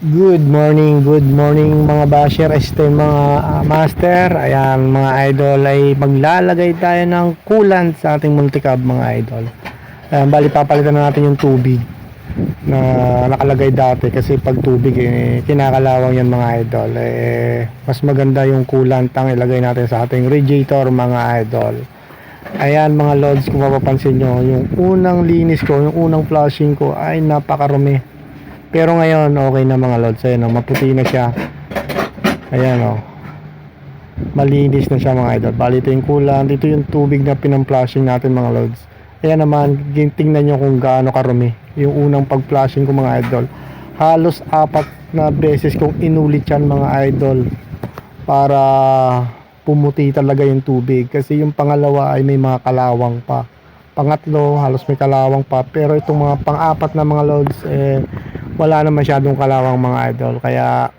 Good morning, good morning mga basher, este mga ah, master. Ayan mga idol ay maglalagay tayo ng coolant sa ating multicab mga idol. Ayan, bali papalitan na natin yung tubig na nakalagay dati kasi pag tubig eh, kinakalawang yan mga idol. Eh, mas maganda yung coolant ang ilagay natin sa ating radiator mga idol. Ayan mga lods kung mapapansin nyo, yung unang linis ko, yung unang flushing ko ay napakarumi. Pero ngayon, okay na mga lods. Ayan, oh, maputi na siya. Ayan, oh. Malinis na siya mga idol. Bali, ito yung coolant. Ito yung tubig na pinang-flushing natin mga lods. Ayan naman, tingnan nyo kung gaano karumi. Yung unang pag-flushing ko mga idol. Halos apat na beses kong inulit yan mga idol. Para pumuti talaga yung tubig. Kasi yung pangalawa ay may mga kalawang pa. Pangatlo, halos may kalawang pa. Pero itong mga pang-apat na mga loads, eh, wala na masyadong kalawang mga idol. Kaya,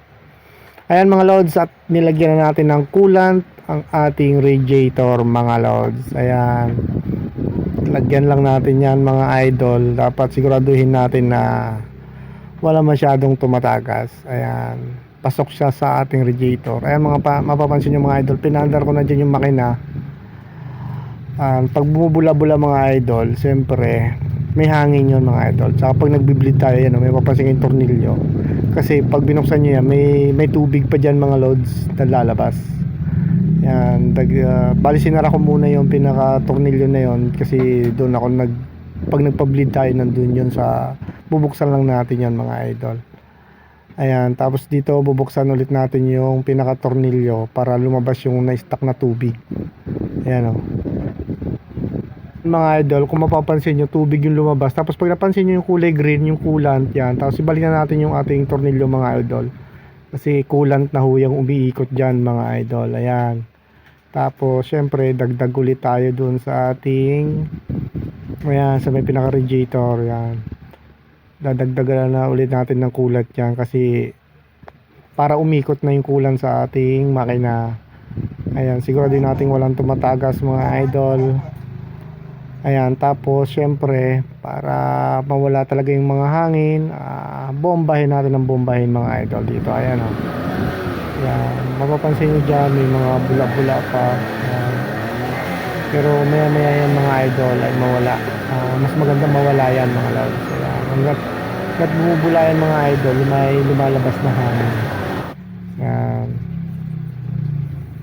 ayan mga loads, at nilagyan na natin ng coolant ang ating radiator mga loads. Ayan. Lagyan lang natin yan mga idol. Dapat siguraduhin natin na wala masyadong tumatagas. Ayan. Pasok siya sa ating radiator. Ayan mga pa, mapapansin nyo mga idol, pinandar ko na dyan yung makina. Um, pag bumubula-bula mga idol, siyempre, may hangin yun mga idol. Tsaka pag nagbi-bleed tayo, yan, oh, may papansin yung tornilyo. Kasi pag binuksan nyo yan, may, may tubig pa dyan mga loads na lalabas. Yan, dag, ah, bali sinara ko muna yung pinaka-tornilyo na yon kasi doon ako nag, pag nagpa-bleed tayo, nandun yun sa, bubuksan lang natin yan mga idol. Ayan, tapos dito bubuksan ulit natin yung pinaka-tornilyo para lumabas yung na-stuck na tubig. Ayan o. Mga idol, kung mapapansin nyo, tubig yung lumabas. Tapos pag napansin nyo yung kulay green, yung coolant, yan. Tapos ibalik na natin yung ating tornilyo mga idol. Kasi coolant na huyang umiikot dyan mga idol. Ayan. Tapos, syempre, dagdag ulit tayo dun sa ating ayan, sa may pinaka-radiator. Yan. Dadagdagan na ulit natin ng coolant yan kasi para umikot na yung coolant sa ating makina. Ayan, siguro din natin walang tumatagas mga idol. Ayan, tapos syempre para mawala talaga yung mga hangin, ah, bombahin natin ng bombahin mga idol dito. Ayan o. Ayan, mapapansin nyo dyan may mga bula-bula pa. Ayan. Pero maya maya yan mga idol ay mawala. Ah, mas maganda mawala yan mga lods. Ayan, hanggat, hanggat bumubula yan mga idol, may lumalabas na hangin. Ayan.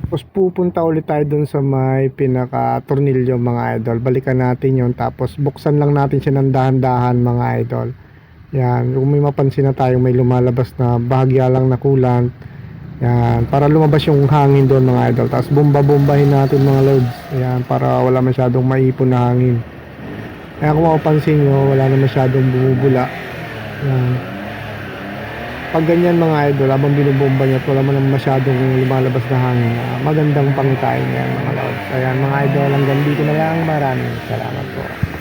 Tapos pupunta ulit tayo dun sa may pinaka-tornilyo mga idol. Balikan natin yon Tapos buksan lang natin siya ng dahan-dahan mga idol. Yan. Kung may mapansin na tayo may lumalabas na bahagya lang na coolant. Yan. Para lumabas yung hangin doon mga idol. Tapos bomba-bombahin natin mga loads. Yan. Para wala masyadong maipon na hangin. Kaya kung mapapansin nyo, wala na masyadong bumubula. Yan pag ganyan mga idol, habang binubomba niya at wala man masyadong lumalabas na hangin, ah, magandang pangitain yan mga lods. Ayan mga idol, hanggang dito na lang. Maraming salamat po.